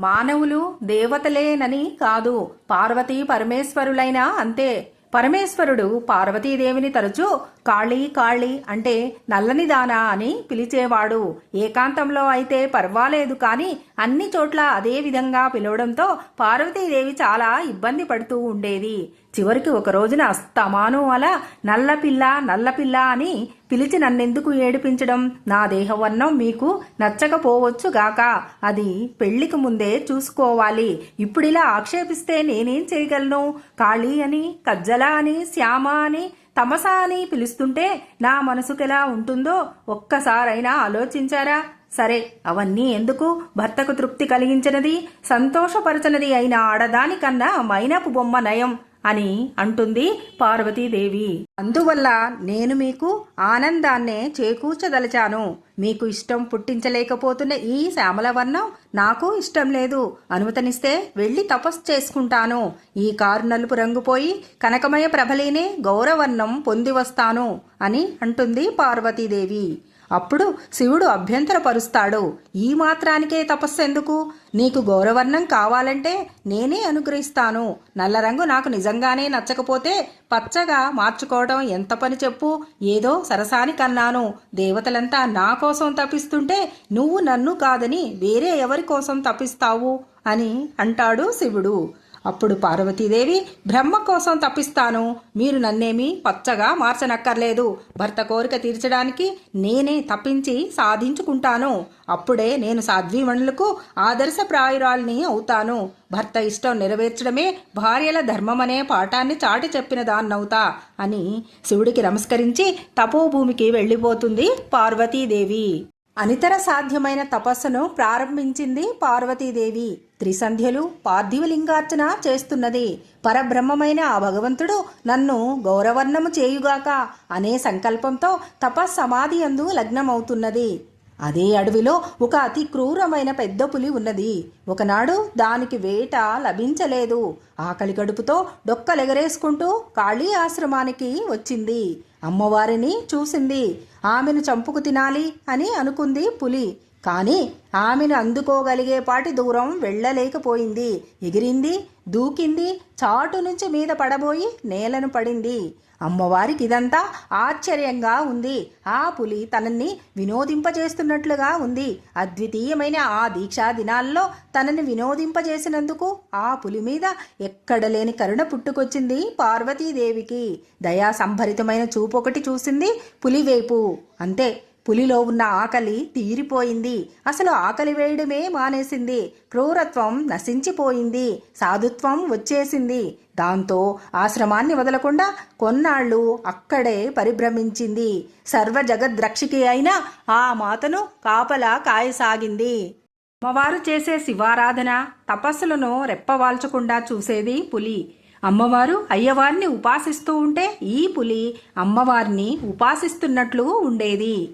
మానవులు దేవతలేనని కాదు. పార్వతీ పరమేశ్వరులైనా అంతే. పరమేశ్వరుడు పార్వతీదేవిని తరచూ కాళీ కాళీ అంటే నల్లని దానా అని పిలిచేవాడు. ఏకాంతంలో అయితే పర్వాలేదు కానీ అన్ని చోట్ల అదే విధంగా పిలవడంతో పార్వతీదేవి చాలా ఇబ్బంది పడుతూ ఉండేది. చివరికి ఒక రోజున అస్తమాను అలా నల్లపిల్ల నల్లపిల్ల అని పిలిచి నన్నెందుకు ఏడిపించడం? నా దేహవర్ణం మీకు నచ్చకపోవచ్చు గాక. అది పెళ్ళికి ముందే చూసుకోవాలి. ఇప్పుడిలా ఆక్షేపిస్తే నేనేం చేయగలను? కాళీ అని కజ్జల అని శ్యామ అని తమసా అని పిలుస్తుంటే నా మనసుకెలా ఉంటుందో ఒక్కసారైనా ఆలోచించారా? సరే అవన్నీ ఎందుకు? భర్తకు తృప్తి కలిగించినది సంతోషపరచనది అయిన ఆడదానికన్నా మైనపు బొమ్మ నయం. అని అంటుంది పార్వతీదేవి. అందువల్ల నేను మీకు ఆనందాన్నే చేకూర్చదలిచాను. మీకు ఇష్టం పుట్టించలేకపోతున్న ఈ శ్యామలవర్ణం నాకు ఇష్టం లేదు. అనుమతనిస్తే వెళ్ళి తపస్సు చేసుకుంటాను. ఈ కారు నలుపు రంగుపోయి కనకమయ ప్రభలీనే గౌరవర్ణం పొంది వస్తాను అని అంటుంది పార్వతీదేవి. అప్పుడు శివుడు అభ్యంతరపరుస్తాడు. ఈ మాత్రానికే తపస్సెందుకు నీకు గౌరవర్ణం కావాలంటే నేనే అనుగ్రహిస్తాను. నల్ల రంగు నాకు నిజంగానే నచ్చకపోతే పచ్చగా మార్చుకోవడం ఎంత పని చెప్పు? ఏదో సరసాని కన్నాను. దేవతలంతా నా కోసం తప్పిస్తుంటే నువ్వు నన్ను కాదని వేరే ఎవరి కోసం తప్పిస్తావు అని అంటాడు శివుడు. అప్పుడు పార్వతీదేవి బ్రహ్మ కోసం తప్పిస్తాను. మీరు నన్నేమి పచ్చగా మార్చనక్కర్లేదు. భర్త కోరిక తీర్చడానికి నేనే తప్పించి సాధించుకుంటాను. అప్పుడే నేను సాధ్వీమణులకు ఆదర్శప్రాయురాల్ని అవుతాను. భర్త ఇష్టం నెరవేర్చడమే భార్యల ధర్మమనే పాఠాన్ని చాటి చెప్పిన దాన్నవుతా అని శివుడికి నమస్కరించి తపోభూమికి వెళ్ళిపోతుంది పార్వతీదేవి. అనితర సాధ్యమైన తపస్సును ప్రారంభించింది పార్వతీదేవి. త్రిసంధ్యలు పార్థివలింగార్చన చేస్తున్నది. పరబ్రహ్మమైన ఆ భగవంతుడు నన్ను గౌరవర్ణము చేయుగాక అనే సంకల్పంతో తపస్సమాధి అందు లగ్నమవుతున్నది. అదే అడవిలో ఒక అతి క్రూరమైన పెద్ద పులి ఉన్నది. ఒకనాడు దానికి వేట లభించలేదు. ఆకలి గడుపుతో డొక్కలెగరేసుకుంటూ కాళీ ఆశ్రమానికి వచ్చింది. అమ్మవారిని చూసింది. ఆమెను చంపుకు తినాలి అని అనుకుంది పులి. కానీ ఆమెను అందుకోగలిగేపాటి దూరం వెళ్ళలేకపోయింది. ఎగిరింది దూకింది. చాటు నుంచి మీద పడబోయి నేలను పడింది. అమ్మవారికి ఇదంతా ఆశ్చర్యంగా ఉంది. ఆ పులి తనని వినోదింపజేస్తున్నట్లుగా ఉంది. అద్వితీయమైన ఆ దీక్షా దినాల్లో తనని వినోదింపజేసినందుకు ఆ పులి మీద ఎక్కడ లేని కరుణ పుట్టుకొచ్చింది పార్వతీదేవికి. దయా సంభరితమైన చూపు ఒకటి చూసింది పులివైపు. అంతే. పులిలో ఉన్న ఆకలి తీరిపోయింది. అసలు ఆకలి వేయడమే మానేసింది. క్రూరత్వం నశించిపోయింది. సాధుత్వం వచ్చేసింది. దాంతో ఆశ్రమాన్ని వదలకుండా కొన్నాళ్ళు అక్కడే పరిభ్రమించింది. సర్వ జగద్రక్షికి అయిన ఆ మాతను కాపలా కాయసాగింది. అమ్మవారు చేసే శివారాధన తపస్సులను రెప్పవాల్చకుండా చూసేది పులి. అమ్మవారు అయ్యవారిని ఉపాసిస్తూ ఉంటే ఈ పులి అమ్మవారిని ఉపాసిస్తున్నట్లు ఉండేది.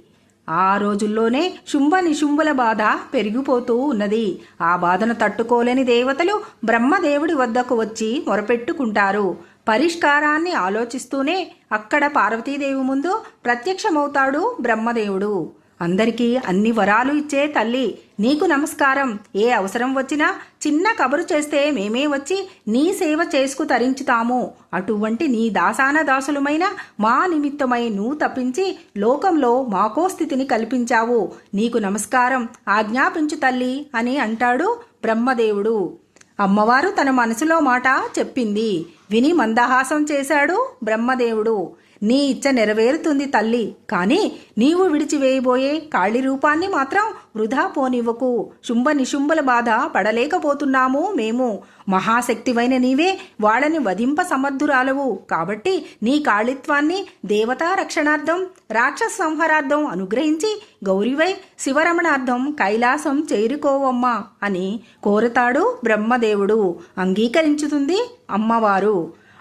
ఆ రోజుల్లోనే శుంభ నిశుంభుల బాధ పెరిగిపోతూ ఉన్నది. ఆ బాధను తట్టుకోలేని దేవతలు బ్రహ్మదేవుడి వద్దకు వచ్చి మొరపెట్టుకుంటారు. పరిష్కారాన్ని ఆలోచిస్తూనే అక్కడ పార్వతీదేవి ముందు ప్రత్యక్షమవుతాడు బ్రహ్మదేవుడు. అందరికీ అన్ని వరాలు ఇచ్చే తల్లి. నీకు నమస్కారం. ఏ అవసరం వచ్చినా చిన్న కబురు చేస్తే మేమే వచ్చి నీ సేవ చేసుకు తరించుతాము. అటువంటి నీ దాసాన దాసులమైన మా నిమిత్తమై నువ్వు తప్పించి లోకంలో మాకో స్థితిని కల్పించావు. నీకు నమస్కారం. ఆజ్ఞాపించు తల్లి అని అంటాడు బ్రహ్మదేవుడు. అమ్మవారు తన మనసులో మాట చెప్పింది. విని మందహాసం చేశాడు బ్రహ్మదేవుడు. నీ ఇచ్చ నెరవేరుతుంది తల్లి. కానీ నీవు విడిచివేయబోయే కాళీ రూపాన్ని మాత్రం వృధా పోనివ్వకు. శుంభ నిశుంభల బాధ పడలేకపోతున్నాము మేము. మహాశక్తివైన నీవే వాళ్ళని వధింప సమర్థురాలవు. కాబట్టి నీ కాళిత్వాన్ని దేవతా రక్షణార్థం రాక్షస సంహారార్థం అనుగ్రహించి గౌరివై శివరమణార్థం కైలాసం చేరుకోవమ్మా అని కోరతాడు బ్రహ్మదేవుడు. అంగీకరించుతుంది అమ్మవారు.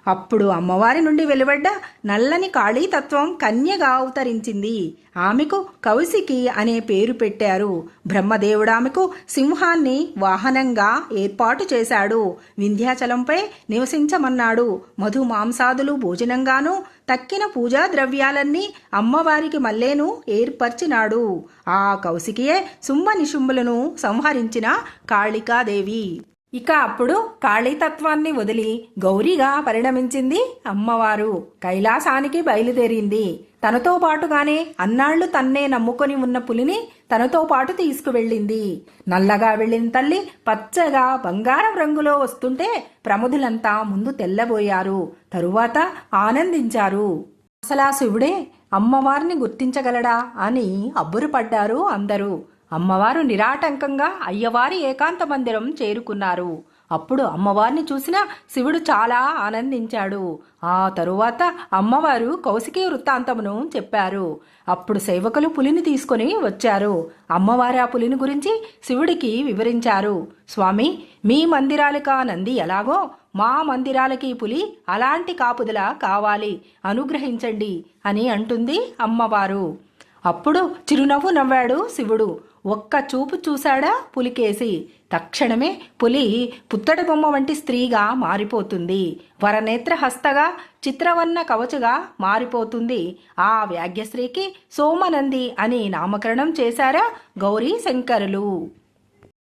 అప్పుడు అమ్మవారి నుండి వెలువడ్డ నల్లని కాళీతత్వం కన్యగా అవతరించింది. ఆమెకు కౌశికి అనే పేరు పెట్టారు. బ్రహ్మదేవుడామెకు సింహాన్ని వాహనంగా ఏర్పాటు చేశాడు. వింధ్యాచలంపై నివసించమన్నాడు. మధు మాంసాదులు భోజనంగాను తక్కిన పూజా ద్రవ్యాలన్నీ అమ్మవారికి మల్లేను ఏర్పరిచినాడు. ఆ కౌశికియే సుమ్మ నిశుంభులను సంహరించిన కాళికాదేవి. ఇక అప్పుడు కాళీతత్వాన్ని వదిలి గౌరీగా పరిణమించింది అమ్మవారు. కైలాసానికి బయలుదేరింది. తనతో పాటుగానే అన్నాళ్ళు తన్నే నమ్ముకొని ఉన్న పులిని తనతో పాటు తీసుకువెళ్ళింది. నల్లగా వెళ్ళిన తల్లి పచ్చగా బంగారం రంగులో వస్తుంటే ప్రముదులంతా ముందు తెల్లబోయారు. తరువాత ఆనందించారు. అసలా శివుడే అమ్మవారిని గుర్తించగలడా? అని అబ్బురపడ్డారు అందరూ. అమ్మవారు నిరాటంకంగా అయ్యవారి ఏకాంత మందిరం చేరుకున్నారు. అప్పుడు అమ్మవారిని చూసిన శివుడు చాలా ఆనందించాడు. ఆ తరువాత అమ్మవారు కౌశికీ వృత్తాంతమును చెప్పారు. అప్పుడు సేవకులు పులిని తీసుకొని వచ్చారు. అమ్మవారి ఆ పులిని గురించి శివుడికి వివరించారు. స్వామి మీ మందిరాలకా నంది ఎలాగో? మా మందిరాలకి పులి అలాంటి కాపుదల కావాలి. అనుగ్రహించండి అని అంటుంది అమ్మవారు. అప్పుడు చిరునవ్వు నవ్వాడు శివుడు. ఒక్క చూపు చూశాడా? పులికేసి. తక్షణమే పులి పుత్తడి బొమ్మ వంటి స్త్రీగా మారిపోతుంది. వరనేత్ర హస్తగా చిత్రవర్ణ కవచుగా మారిపోతుంది. ఆ వ్యాఘ్యశ్రీకి సోమనంది అని నామకరణం చేశారా గౌరీ శంకరులు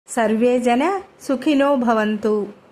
సర్వే జన సుఖినో భవంతు.